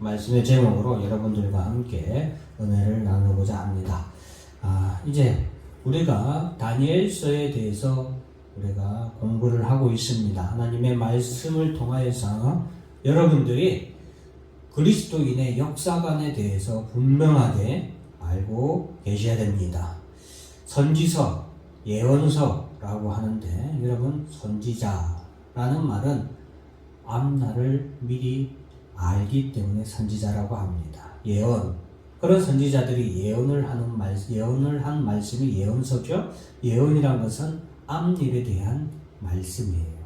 말씀의 제목으로 여러분들과 함께 은혜를 나누고자 합니다. 아, 이제 우리가 다니엘서에 대해서 우리가 공부를 하고 있습니다. 하나님의 말씀을 통하여서 여러분들이 그리스도인의 역사관에 대해서 분명하게 알고 계셔야 됩니다. 선지서, 예언서라고 하는데 여러분 선지자라는 말은 앞날을 미리 알기 때문에 선지자라고 합니다. 예언 그런 선지자들이 예언을 하는 말 예언을 한 말씀이 예언서죠. 예언이란 것은 앞일에 대한 말씀이에요.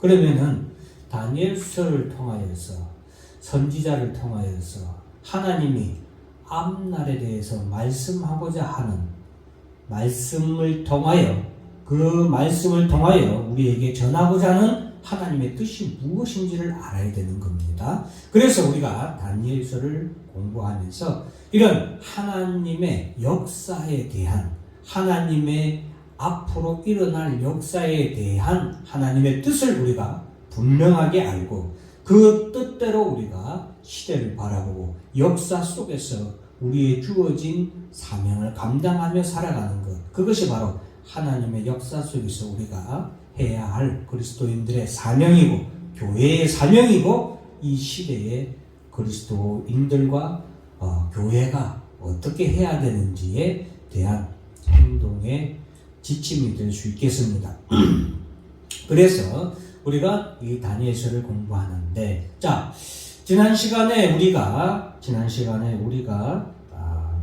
그러면은 다니엘서를 통하여서 선지자를 통하여서 하나님이 앞날에 대해서 말씀하고자 하는 말씀을 통하여 그 말씀을 통하여 우리에게 전하고자 하는 하나님의 뜻이 무엇인지를 알아야 되는 겁니다. 그래서 우리가 다니엘서를 공부하면서 이런 하나님의 역사에 대한 하나님의 앞으로 일어날 역사에 대한 하나님의 뜻을 우리가 분명하게 알고 그 뜻대로 우리가 시대를 바라보고 역사 속에서 우리의 주어진 사명을 감당하며 살아가는 것. 그것이 바로 하나님의 역사 속에서 우리가 해야 할 그리스도인들의 사명이고 교회의 사명이고 이 시대의 그리스도인들과 어, 교회가 어떻게 해야 되는지에 대한 행동의 지침이 될 수 있겠습니다. 그래서 우리가 이 다니엘서를 공부하는데 자 지난 시간에 우리가 지난 시간에 우리가 아,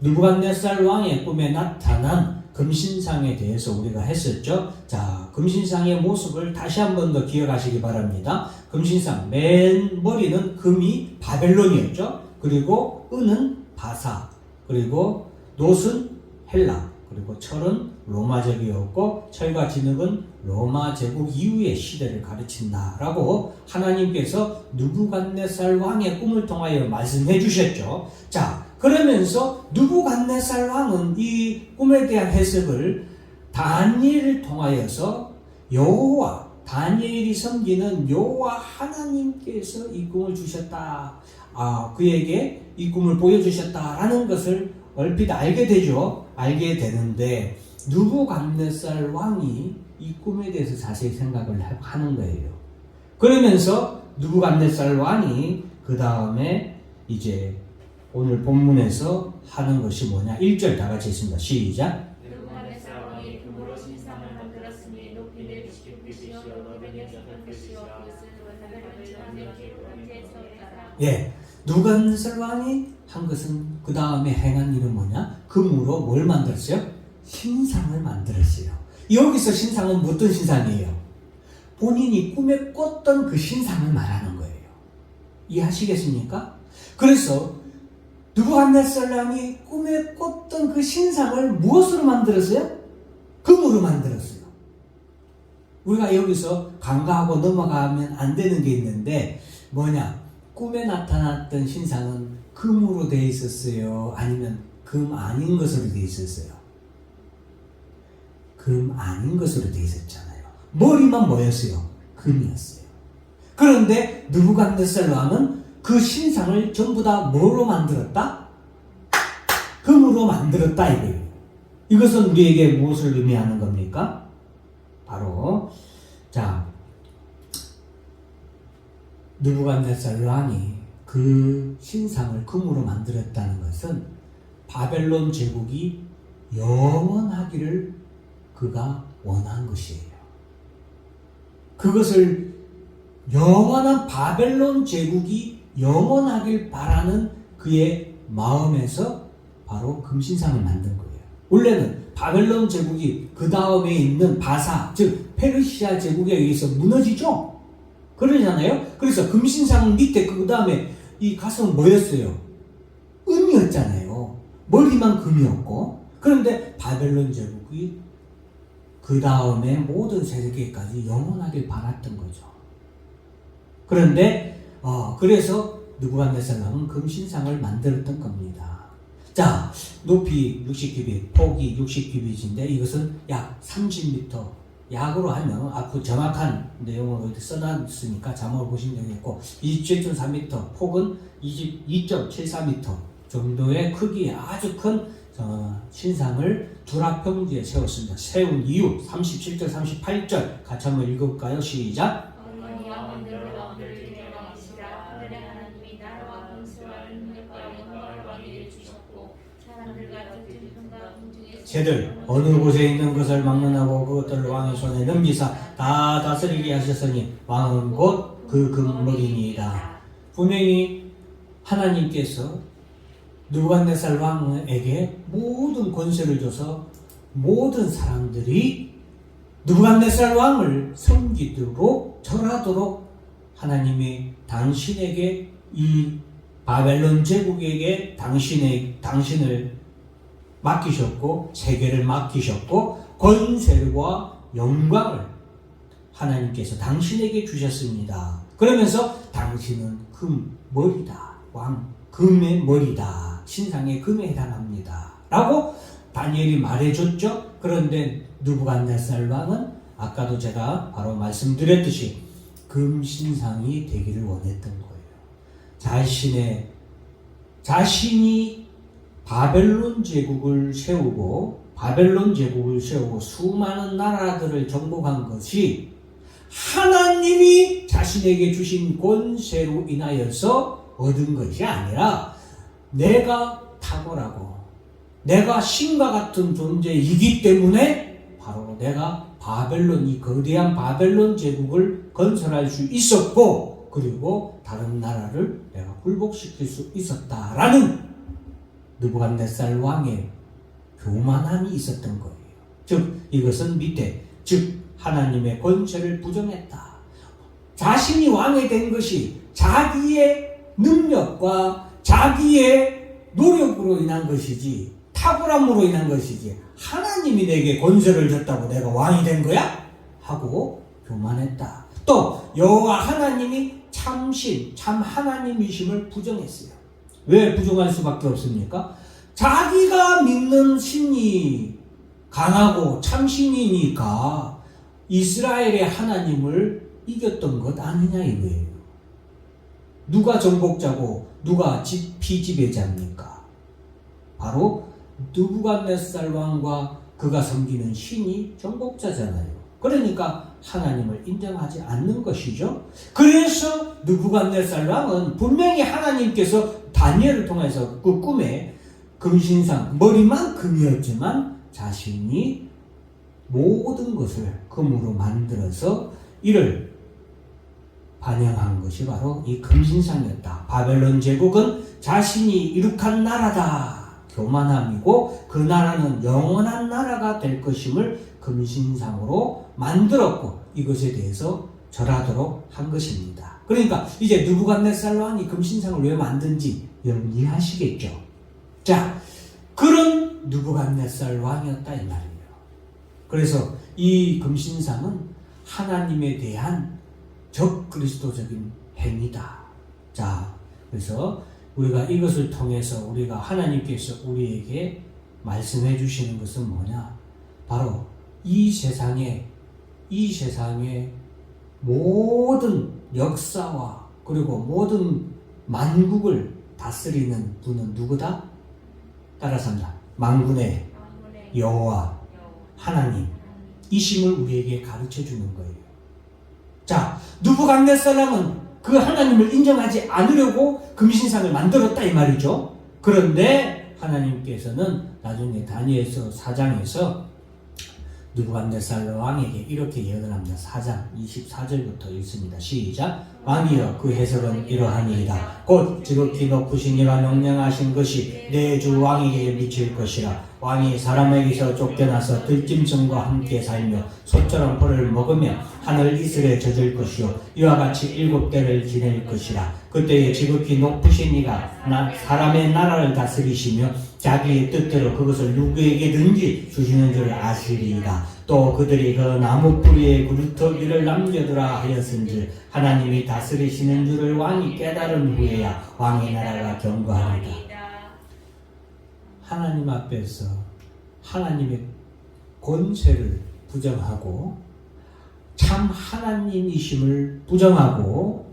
느부갓네살 왕의 꿈에 나타난 금신상에 대해서 우리가 했었죠. 자, 금신상의 모습을 다시 한 번 더 기억하시기 바랍니다. 금신상 맨 머리는 금이 바벨론이었죠. 그리고 은은 바사, 그리고 놋은 헬라, 그리고 철은 로마적이었고 철과 진흙은 로마 제국 이후의 시대를 가르친다라고 하나님께서 누부갓네살 왕의 꿈을 통하여 말씀해 주셨죠. 자, 그러면서 누부갓네살 왕은 이 꿈에 대한 해석을 다니엘을 통하여서 여호와 다니엘이 섬기는 여호와 하나님께서 이 꿈을 주셨다. 아, 그에게 이 꿈을 보여주셨다라는 것을 얼핏 알게 되죠. 알게 되는데 누부갓네살 왕이 이 꿈에 대해서 자세히 생각을 하는 거예요. 그러면서 누부갓네살 왕이 그 다음에 이제 오늘 본문에서 하는 것이 뭐냐? 1절 다 같이 있습니다. 시작. 예. 누부갓네살 왕이 한 것은 그 다음에 행한 일은 뭐냐? 금으로 뭘 만들었어요? 신상을 만들었어요. 여기서 신상은 어떤 신상이에요? 본인이 꿈에 꿨던 그 신상을 말하는 거예요. 이해하시겠습니까? 그래서 왕이 꿈에 꿨던 그 신상을 무엇으로 만들었어요? 금으로 만들었어요. 우리가 여기서 간과하고 넘어가면 안 되는 게 있는데 뭐냐? 꿈에 나타났던 신상은 금으로 되어 있었어요? 아니면 금 아닌 것으로 되어 있었어요? 금 아닌 것으로 되어 있었잖아요. 머리만 뭐였어요? 금이었어요. 그런데 누부갓네살 왕은 그 신상을 전부 다 뭐로 만들었다? 금으로 만들었다 이거예요. 이것은 우리에게 무엇을 의미하는 겁니까? 바로 자 느부갓네살 왕이 그 신상을 금으로 만들었다는 것은 바벨론 제국이 영원하기를 그가 원한 것이에요. 그것을 영원한 바벨론 제국이 영원하길 바라는 그의 마음에서 바로 금신상을 만든 거예요. 원래는 바벨론 제국이 그 다음에 있는 바사, 즉 페르시아 제국에 의해서 무너지죠. 그러잖아요. 그래서 금신상 밑에 그 다음에 이 가슴은 뭐였어요? 은이었잖아요. 머리만 금이었고. 그런데 바벨론 제국이 그 다음에 모든 세계까지 영원하길 바랐던 거죠. 그런데 어, 그래서 느부갓네살왕은 금신상을 만들었던 겁니다. 자, 높이 60규빗, 폭이 60규빗인데 이것은 약 30m 약으로 하면 앞으로 정확한 내용을 어디 써놨으니까 자막을 보시면 되겠고 27.4m 폭은 22.74m 정도의 크기의 아주 큰 어, 신상을 두라평지에 세웠습니다. 세운 이유 37절 38절 같이 한번 읽어볼까요? 시작 새들 어느 곳에 있는 것을 막론하고 그것들을 왕의 손에 넘기사 다 다스리게 하셨으니 왕은 곧 그 금머리니이다. 분명히 하나님께서 누간네살 왕에게 모든 권세를 줘서 모든 사람들이 누간네살 왕을 섬기도록 절하도록 하나님이 당신에게 이 바벨론 제국에게 당신의 당신을 맡기셨고 세계를 맡기셨고 권세와 영광을 하나님께서 당신에게 주셨습니다. 그러면서 당신은 금 머리다. 왕 금의 머리다. 신상의 금에 해당합니다. 라고 다니엘이 말해줬죠. 그런데 누부갓네살 왕은 아까도 제가 바로 말씀드렸듯이 금 신상이 되기를 원했던 거예요. 자신의 자신이 바벨론 제국을 세우고 바벨론 제국을 세우고 수많은 나라들을 정복한 것이 하나님이 자신에게 주신 권세로 인하여서 얻은 것이 아니라 내가 탁월하고 내가 신과 같은 존재이기 때문에 바로 내가 바벨론 이 거대한 바벨론 제국을 건설할 수 있었고 그리고 다른 나라를 내가 굴복시킬 수 있었다라는 느부갓네살 왕의 교만함이 있었던 거예요. 즉 이것은 밑에 즉 하나님의 권세를 부정했다. 자신이 왕이 된 것이 자기의 능력과 자기의 노력으로 인한 것이지 탁월함으로 인한 것이지 하나님이 내게 권세를 줬다고 내가 왕이 된 거야? 하고 교만했다. 또 여호와 하나님이 참신 참 하나님이심을 부정했어요. 왜 부정할 수밖에 없습니까? 자기가 믿는 신이 강하고 참신이니까 이스라엘의 하나님을 이겼던 것 아니냐 이거예요. 누가 정복자고 누가 집 피지배자입니까? 바로 누부갓네살 왕과 그가 섬기는 신이 정복자잖아요. 그러니까 하나님을 인정하지 않는 것이죠. 그래서 느부갓네살 왕은 분명히 하나님께서 다니엘을 통해서 그 꿈에 금신상 머리만 금이었지만 자신이 모든 것을 금으로 만들어서 이를 반영한 것이 바로 이 금신상이었다. 바벨론 제국은 자신이 이룩한 나라다. 교만함이고 그 나라는 영원한 나라가 될 것임을 금신상으로 만들었고 이것에 대해서 절하도록 한 것입니다. 그러니까 이제 느부갓네살 왕이 금신상을 왜 만든지 여러분 이해하시겠죠? 자, 그런 느부갓네살 왕이었다 이 말이에요. 그래서 이 금신상은 하나님에 대한 적 그리스도적인 행위다. 자, 그래서 우리가 이것을 통해서 우리가 하나님께서 우리에게 말씀해 주시는 것은 뭐냐? 바로 이 세상에 이 세상의 모든 역사와 그리고 모든 만국을 다스리는 분은 누구다? 따라서 합니다. 만군의 여호와 하나님 이심을 우리에게 가르쳐 주는 거예요. 자, 누부갓네살람은 그 하나님을 인정하지 않으려고 금신상을 만들었다 이 말이죠. 그런데 하나님께서는 나중에 다니엘서 4장에서 누부갓네살 왕에게 이렇게 예언을 합니다. 4장 24절부터 읽습니다. 시작. 왕이여 그 해석은 이러하니이다. 곧 지극히 높으신 이와 명령하신 것이 내 주 왕에게 미칠 것이라. 왕이 사람에게서 쫓겨나서 들짐승과 함께 살며 소처럼 벌을 먹으며 하늘 이슬에 젖을 것이요 이와 같이 일곱 대를 지낼 것이라. 그때에 지극히 높으신 이가 나 사람의 나라를 다스리시며 자기의 뜻대로 그것을 누구에게든지 주시는 줄 아시리이다. 또 그들이 그 나무 뿌리에 구루터기를 남겨두라 하였은즉 하나님이 다스리시는 줄을 왕이 깨달은 후에야 왕의 나라가 견고하리다. 하나님 앞에서 하나님의 권세를 부정하고 참 하나님이심을 부정하고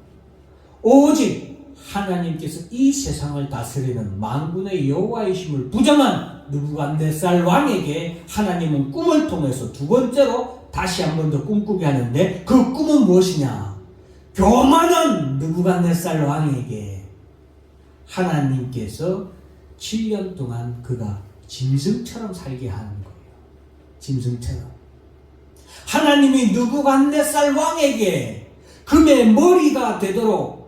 오직 하나님께서 이 세상을 다스리는 만군의 여호와이심을 부정한 느부갓네살 왕에게 하나님은 꿈을 통해서 두 번째로 다시 한 번 더 꿈꾸게 하는데 그 꿈은 무엇이냐? 교만한 느부갓네살 왕에게 하나님께서 7년 동안 그가 짐승처럼 살게 하는 거예요. 짐승처럼. 하나님이 느부갓네살 왕에게 금의 머리가 되도록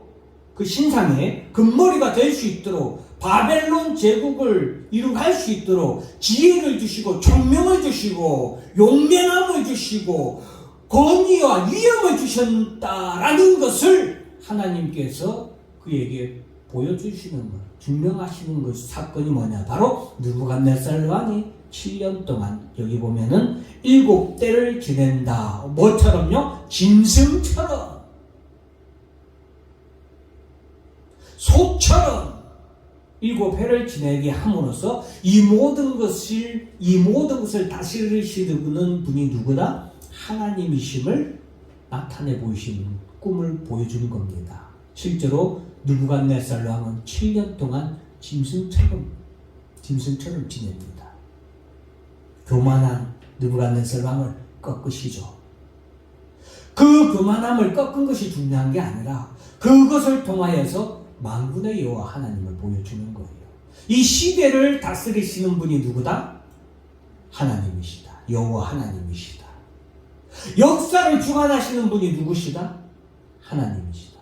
그 신상에 금머리가 될 수 있도록 바벨론 제국을 이룩할 수 있도록 지혜를 주시고 총명을 주시고 용맹함을 주시고 권위와 위엄을 주셨다라는 것을 하나님께서 그에게 보여주시는 것, 증명하시는 것 사건이 뭐냐? 바로 느부갓네살 왕이 7년 동안 여기 보면은 일곱 때를 지낸다. 뭐처럼요? 짐승처럼 소처럼 일곱 해를 지내게 함으로써 이 모든 것을 이 모든 것을 다스리시는 분이 누구다? 하나님이심을 나타내 보이시는 꿈을 보여주는 겁니다. 실제로 누부갓네살 왕은 7년 동안 짐승처럼 짐승처럼 지냅니다. 교만한 느부갓네살 왕을 꺾으시죠. 그 교만함을 꺾은 것이 중요한 게 아니라 그것을 통하여서 만군의 여호와 하나님을 보여주는 거예요. 이 시대를 다스리시는 분이 누구다? 하나님이시다. 여호와 하나님이시다. 역사를 주관하시는 분이 누구시다? 하나님이시다.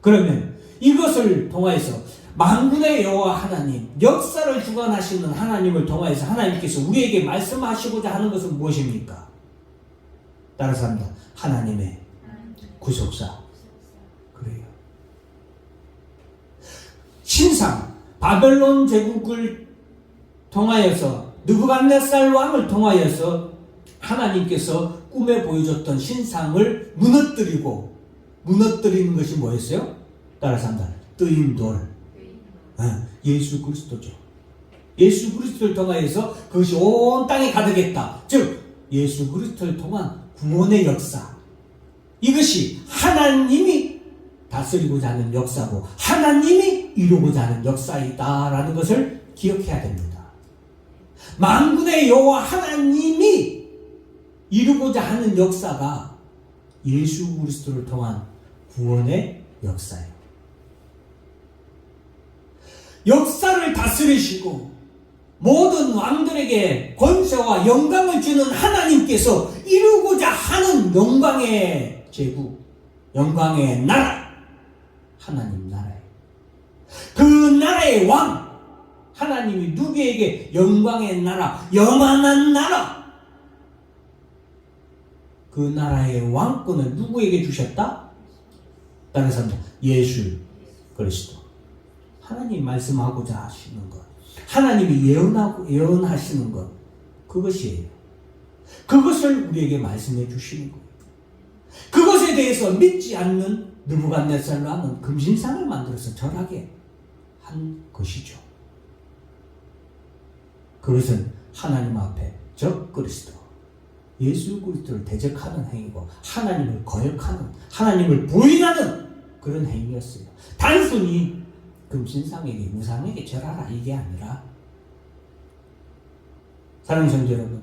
그러면 이것을 통하여서 만군의 여호와 하나님, 역사를 주관하시는 하나님을 통하여서 하나님께서 우리에게 말씀하시고자 하는 것은 무엇입니까? 따라서 합니다. 하나님의 구속사. 그래요. 신상 바벨론 제국을 통하여서 느부갓네살 왕을 통하여서 하나님께서 꿈에 보여줬던 신상을 무너뜨리고 무너뜨리는 것이 뭐였어요? 따라서 한다. 뜨인 돌. 어, 예수 그리스도죠. 예수 그리스도를 통하여서 그것이 온 땅에 가득했다. 즉 예수 그리스도를 통한 구원의 역사. 이것이 하나님이 다스리고자 하는 역사고 하나님이 이루고자 하는 역사이다라는 것을 기억해야 됩니다. 만군의 여호와 하나님이 이루고자 하는 역사가 예수 그리스도를 통한 구원의 역사예요. 역사를 다스리시고 모든 왕들에게 권세와 영광을 주는 하나님께서 이루고자 하는 영광의 제국, 영광의 나라, 하나님. 그 나라의 왕, 하나님이 누구에게 영광의 나라, 영원한 나라, 그 나라의 왕권을 누구에게 주셨다? 다른 사람 예수 그리스도. 하나님 말씀하고자 하시는 것. 하나님이 예언하고 예언하시는 것. 그것이에요. 그것을 우리에게 말씀해 주시는 거예요. 그것에 대해서 믿지 않는 느부갓네살 왕은 금신상을 만들어서 절하게 한 것이죠. 그것은 하나님 앞에 적 그리스도 예수 그리스도를 대적하는 행위고 하나님을 거역하는 하나님을 부인하는 그런 행위였어요. 단순히 금신상에게 우상에게 절하라 이게 아니라 사랑하는 성도 여러분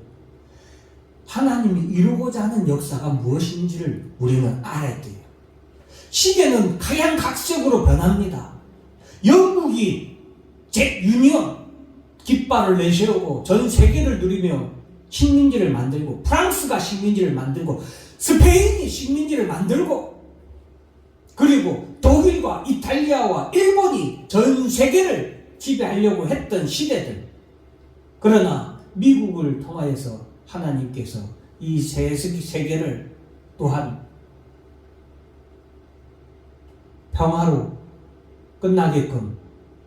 하나님이 이루고자 하는 역사가 무엇인지를 우리는 알아야 돼요. 시대는 각양각색으로 변합니다. 영국이 제 유니언 깃발을 내세우고 전 세계를 누리며 식민지를 만들고 프랑스가 식민지를 만들고 스페인이 식민지를 만들고 그리고 독일과 이탈리아와 일본이 전 세계를 지배하려고 했던 시대들. 그러나 미국을 통하여서 하나님께서 이 세계를 또한 평화로 끝나게끔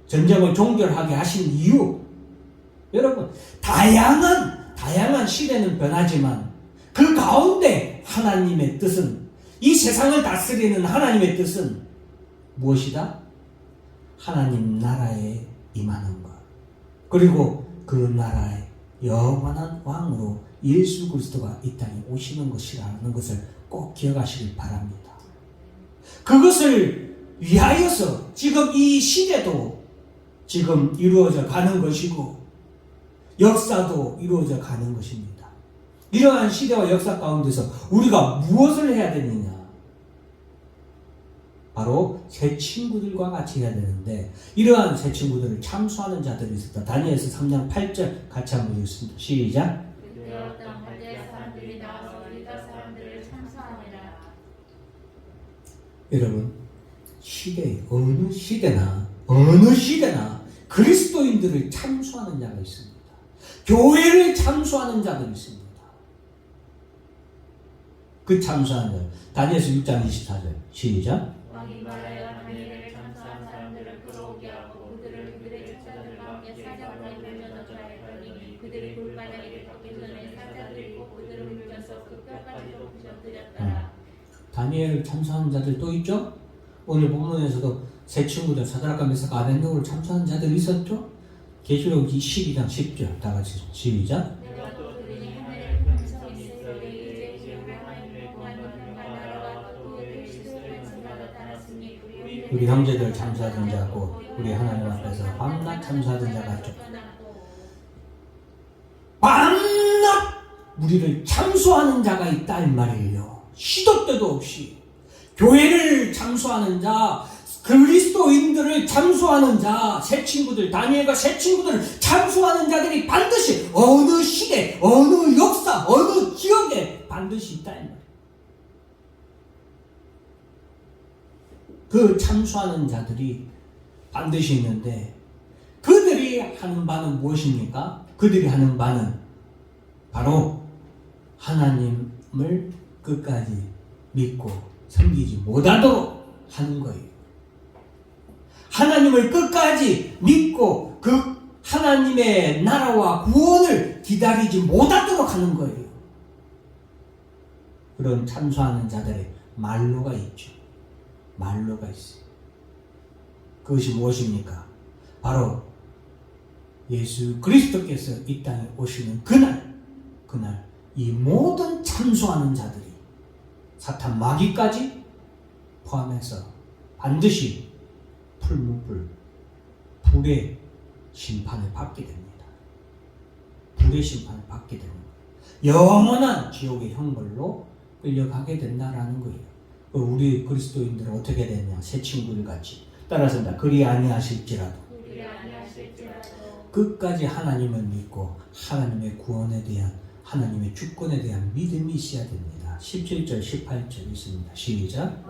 전쟁을 종결하게 하신 이유 여러분 다양한 다양한 시대는 변하지만 그 가운데 하나님의 뜻은 이 세상을 다스리는 하나님의 뜻은 무엇이다? 하나님 나라에 임하는 것 그리고 그 나라의 영원한 왕으로 예수 그리스도가 이 땅에 오시는 것이라는 것을 꼭 기억하시길 바랍니다. 그것을 위하여서 지금 이 시대도 지금 이루어져 가는 것이고 역사도 이루어져 가는 것입니다. 이러한 시대와 역사 가운데서 우리가 무엇을 해야 되느냐? 바로 새 친구들과 같이 해야 되는데 이러한 새 친구들을 참수하는 자들이 있었다. 다니엘서 3장 8절 같이 한번 읽습니다. 시작. 여러분 시대 어느 시대나 어느 시대나 그리스도인들을 참수하는 자가 있습니다. 교회를 참수하는 자들이 있습니다. 그 참수하는 자 다니엘서 6장 24절 시작. 물려서 그 다니엘을 참수하는 자들 또 있죠? 오늘 본문에서도 새 친구들 사드락과 메사가 아벤노를 참수하는 자들 있었죠? 계시록 12장 10절 다 같이 시작. 우리 형제들 참수하던 자고 우리 하나님 앞에서 밤낮 참수하던 자가 있죠. 밤낮 우리를 참수하는 자가 있다 이 말이에요. 시도 때도 없이 교회를 참수하는 자, 그리스도인들을 참수하는 자, 새 친구들, 다니엘과 새 친구들을 참수하는 자들이 반드시 어느 시대, 어느 역사, 어느 지역에 반드시 있다. 그 참수하는 자들이 반드시 있는데 그들이 하는 바는 무엇입니까? 그들이 하는 바는 바로 하나님을 끝까지 믿고 섬기지 못하도록 하는 거예요. 하나님을 끝까지 믿고 그 하나님의 나라와 구원을 기다리지 못하도록 하는 거예요. 그런 참수하는 자들의 말로가 있죠. 말로가 있어요. 그것이 무엇입니까? 바로 예수 그리스도께서 이 땅에 오시는 그날, 그날 이 모든 참수하는 자들이 사탄 마귀까지 포함해서 반드시 풀무불, 불의 심판을 받게 됩니다. 불의 심판을 받게 됩니다. 영원한 지옥의 형벌로 끌려가게 된다라는 거예요. 그 우리 그리스도인들은 어떻게 되냐? 새 친구들 같이 따라서다 그리 아니하실지라도 끝까지 하나님을 믿고 하나님의 구원에 대한 하나님의 주권에 대한 믿음이 있어야 됩니다. 17절 18절 있습니다. 시작.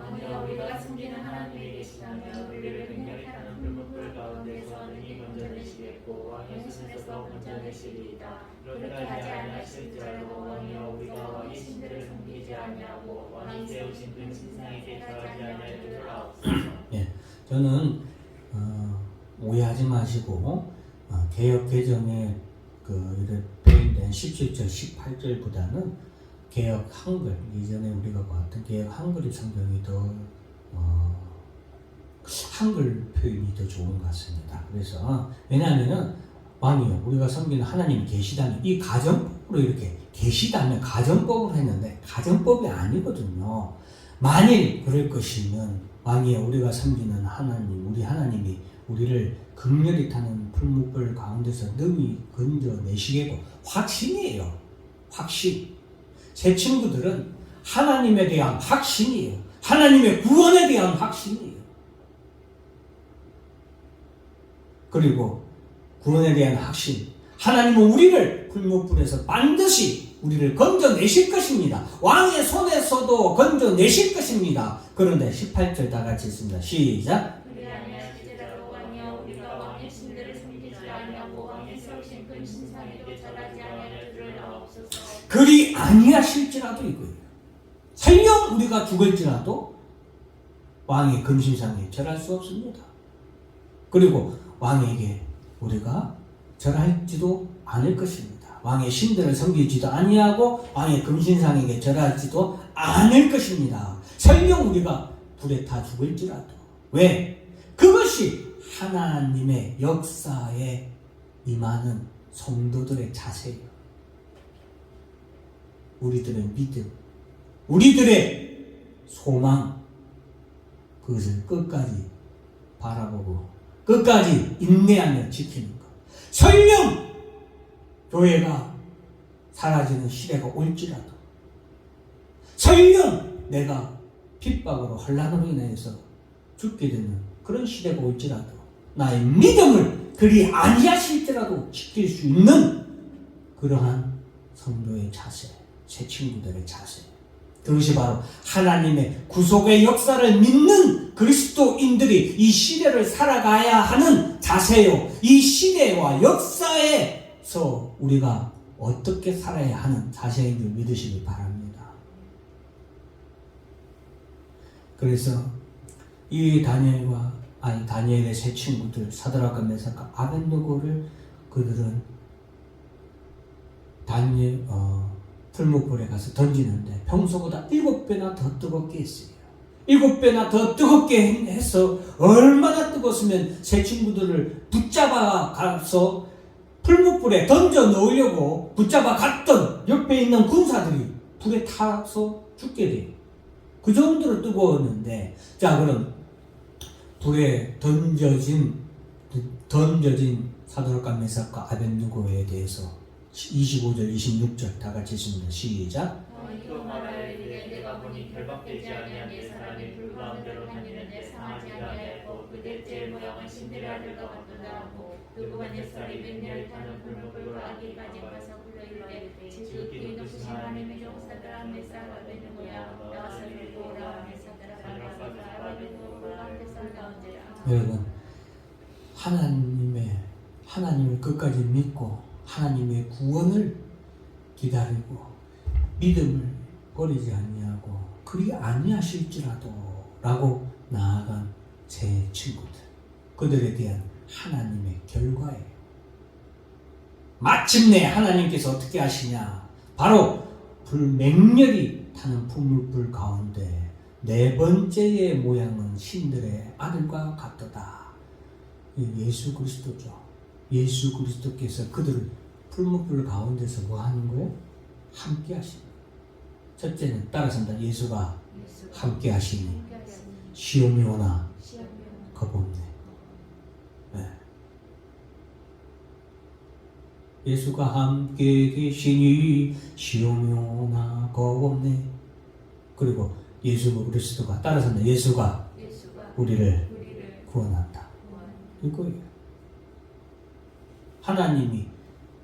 그렇게 하지 우리가 왕의 신들을 섬기지 아니하고 왕이 세우신 그 신상에게 절하지 아옵소서 저는 어, 오해하지 마시고 어, 개혁 개정에 그 이렇게 표현된 17절 18절보다는 개혁 한글 이전에 우리가 봤던 개혁 한글의 성경이 더 어, 한글 표현이 더 좋은 것 같습니다. 그래서 왜냐하면은 왕이요 우리가 섬기는 하나님이 계시다면 이 가정법으로 이렇게 계시다면 가정법으로 했는데 가정법이 아니거든요. 만일 그럴 것이면 왕이여 우리가 섬기는 하나님 우리 하나님이 우리를 극렬히 타는 풀무불 가운데서 능히 건져내시겠고 확신이에요. 확신. 제 친구들은 하나님에 대한 확신이에요. 하나님의 구원에 대한 확신이에요. 그리고 구원에 대한 확신. 하나님은 우리를 풀무불에서 반드시 우리를 건져내실 것입니다. 왕의 손에서도 건져내실 것입니다. 그런데 18절 다 같이 있습니다. 시작. 우리 아니하실지라도 왕이여 우리가 왕의 신들을 섬기지 아니하고 왕의 세우신 그 신상에도 절하지 아니할 줄을 아옵소서 그리 아니하실지라도 이거예요. 설령 우리가 죽을지라도 왕의 금신상에 절할 수 없습니다. 그리고 왕에게 우리가 절할지도 않을 것입니다. 왕의 신들을 섬기지도 아니하고 왕의 금신상에게 절할지도 않을 것입니다. 설령 우리가 불에 타 죽을지라도 왜? 그것이 하나님의 역사에 임하는 성도들의 자세예요. 우리들의 믿음, 우리들의 소망, 그것을 끝까지 바라보고 끝까지 인내하며 지키는 것. 설령 교회가 사라지는 시대가 올지라도 설령 내가 핍박으로 혼란으로 인해서 죽게 되는 그런 시대가 올지라도 나의 믿음을 그리 아니하실지라도 지킬 수 있는 그러한 성도의 자세, 새 친구들의 자세. 그것이 바로 하나님의 구속의 역사를 믿는 그리스도인들이 이 시대를 살아가야 하는 자세요. 이 시대와 역사에서 우리가 어떻게 살아야 하는 자세인 줄 믿으시기 바랍니다. 그래서 이 다니엘과 아니 다니엘의 세 친구들 사드락과 메사카 아벤노고를 그들은 다니엘 어, 풀무불에 가서 던지는데 평소보다 일곱 배나 더 뜨겁게 했어요. 일곱 배나 더 뜨겁게 해서 얼마나 뜨거웠으면 새 친구들을 붙잡아 가서 풀무불에 던져 넣으려고 붙잡아 갔던 옆에 있는 군사들이 불에 타서 죽게 돼요. 그 정도로 뜨거웠는데 자 그럼 불에 던져진 던져진 사도락과 메삭과 아벤누고에 대해서 25절 26절 다 같이 읽습니다. 시작. 여러분 하나님의 하나님을 끝까지 믿고 하나님의 구원을 기다리고 믿음을 버리지 아니하고 그리 아니하실지라도 라고 나아간 제 친구들 그들에 대한 하나님의 결과예요. 마침내 하나님께서 어떻게 하시냐? 바로 불맹렬히 타는 풍물불 가운데 네 번째의 모양은 신들의 아들과 같도다. 예수 그리스도죠. 예수 그리스도께서 그들을 풀무불 가운데서 뭐 하는 거예요? 함께 거예요. 첫째는 따라선다. 예수가 함께 하시니 시험이 오나 겁없네. 네. 예수가 함께 계시니 시험이 오나 겁없네. 그리고 예수 그리스도가 따라선다. 예수가 우리를 구원한다. 구원 이거예요. 하나님이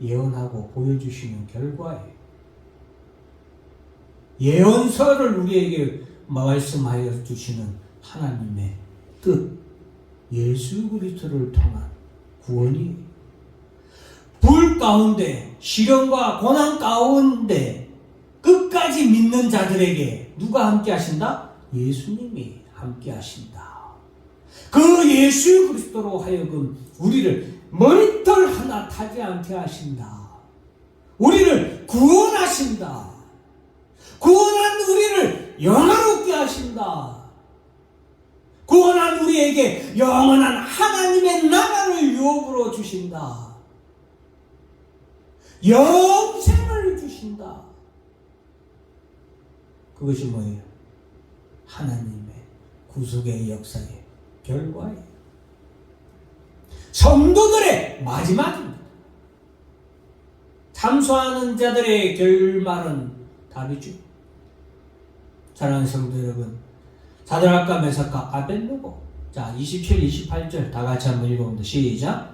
예언하고 보여주시는 결과예요. 예언서를 우리에게 말씀하여 주시는 하나님의 뜻, 예수 그리스도를 통한 구원이 불 가운데 시련과 고난 가운데 끝까지 믿는 자들에게 누가 함께 하신다? 예수님이 함께 하신다. 그 예수 그리스도로 하여금 우리를 머리털 하나 타지 않게 하신다. 우리를 구원하신다. 구원한 우리를 영화롭게 하신다. 구원한 우리에게 영원한 하나님의 나라를 유업으로 주신다. 영생을 주신다. 그것이 뭐예요? 하나님의 구속의 역사의 결과예요. 성도들의 마지막입니다. 참소하는 자들의 결말은 답이죠. 사랑하는 성도 여러분, 사드락과 메사카 아벤노고 자 27, 28절 다 같이 한번 읽어봅니다. 시작.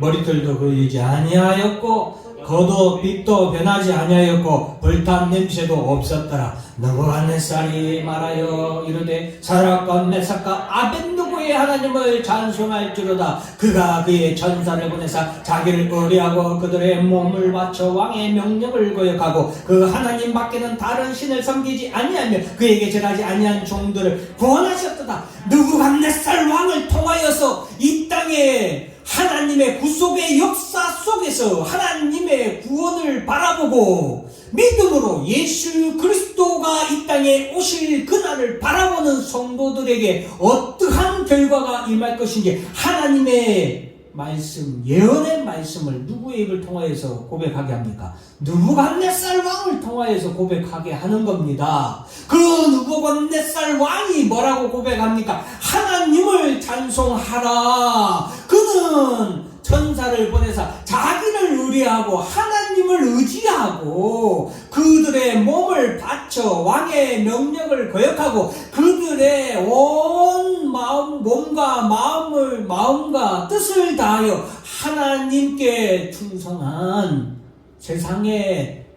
머리털도 그리지 아니하였고 겉도 빛도 변하지 아니하였고 불탄 냄새도 없었더라. 너부갓네살이 말하여 이르되 사락과 메사카 아벤누고의 하나님을 찬송할지로다. 그가 그의 전사를 보내사 자기를 의뢰하고 그들의 몸을 바쳐 왕의 명령을 거역하고 그 하나님 밖에는 다른 신을 섬기지 아니하며 그에게 절하지 아니한 종들을 구원하셨도다. 느부갓네살 왕을 통하여서 이 땅에 하나님의 구속의 역사 속에서 하나님의 구원을 바라보고 믿음으로 예수 그리스도가 이 땅에 오실 그날을 바라보는 성도들에게 어떠한 결과가 임할 것인지 하나님의 말씀, 예언의 말씀을 누구의 입을 통하여서 고백하게 합니까? 누부갓네살 왕을 통하여서 고백하게 하는 겁니다. 그 누부갓네살 왕이 뭐라고 고백합니까? 하나님을 찬송하라. 그는 천사를 보내서 자기를 의뢰하고 하나님을 의지하고 그들의 몸을 바쳐 왕의 명령을 거역하고 그들의 온 마음 몸과 마음을 마음과 뜻을 다하여 하나님께 충성한 세상의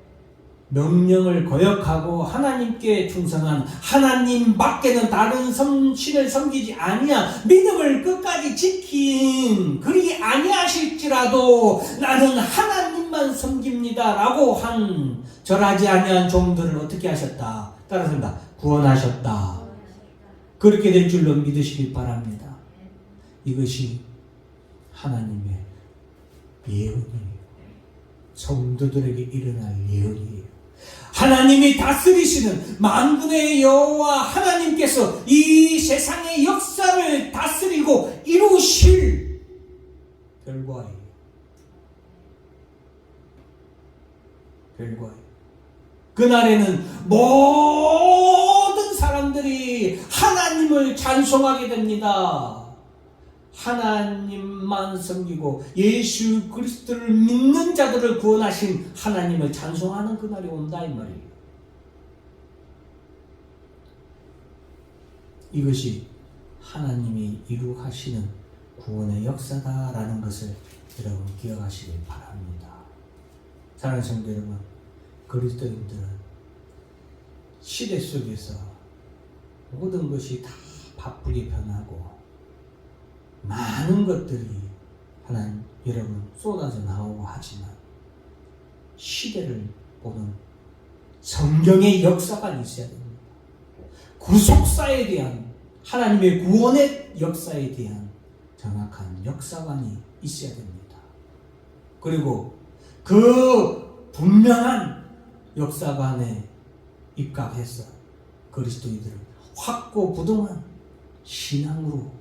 명령을 거역하고 하나님께 충성한 하나님 밖에는 다른 성, 신을 섬기지 아니한 믿음을 끝까지 지킨 그리 아니하실지라도 나는 하나님만 섬깁니다라고 한 절하지 아니한 종들을 어떻게 하셨다? 따라서입니다. 구원하셨다. 그렇게 될 줄로 믿으시길 바랍니다. 이것이 하나님의 예언이에요. 성도들에게 일어날 예언이에요 하나님이 다스리시는 만군의 여호와 하나님께서 이 세상의 역사를 다스리고 이루실 결과예요. 결과예요. 그날에는 모든 사람들이 하나님을 찬송하게 됩니다. 하나님만 섬기고 예수 그리스도를 믿는 자들을 구원하신 하나님을 찬송하는 그날이 온다 이 말이에요. 이것이 하나님이 이루하시는 구원의 역사다라는 것을 여러분 기억하시길 바랍니다. 사랑하는 성도 여러분, 그리스도인들은 시대 속에서 모든 것이 다 바쁘게 변하고 많은 것들이 하나님 여러분 쏟아져 나오고 하지만 시대를 보는 성경의 역사가 있어야 됩니다. 구속사에 대한 하나님의 구원의 역사에 대한 정확한 역사관이 있어야 됩니다. 그리고 그 분명한 역사관에 입각해서 그리스도인들을 확고 부동한 신앙으로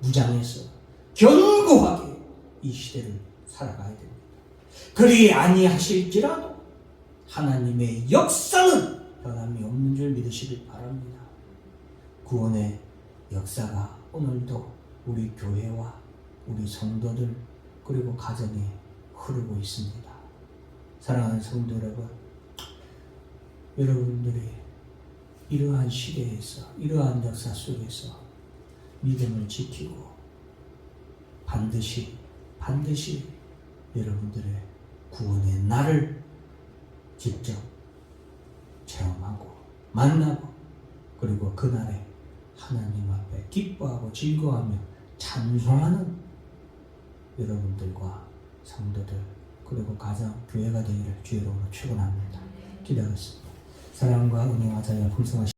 무장해서 견고하게 이 시대를 살아가야 됩니다. 그리 아니하실지라도 하나님의 역사는 변함이 없는 줄 믿으시길 바랍니다. 구원의 역사가 오늘도 우리 교회와 우리 성도들 그리고 가정에 흐르고 있습니다. 사랑하는 성도 여러분, 여러분들이 이러한 시대에서 이러한 역사 속에서 믿음을 지키고 반드시 반드시 여러분들의 구원의 날을 직접 체험하고 만나고 그리고 그날에 하나님 앞에 기뻐하고 즐거워하며 찬송하는 여러분들과 성도들 그리고 가정 교회가 되기를 주의 이름으로 축원합니다. 기도하겠습니다. 사랑과 은혜와 자유와 풍성하신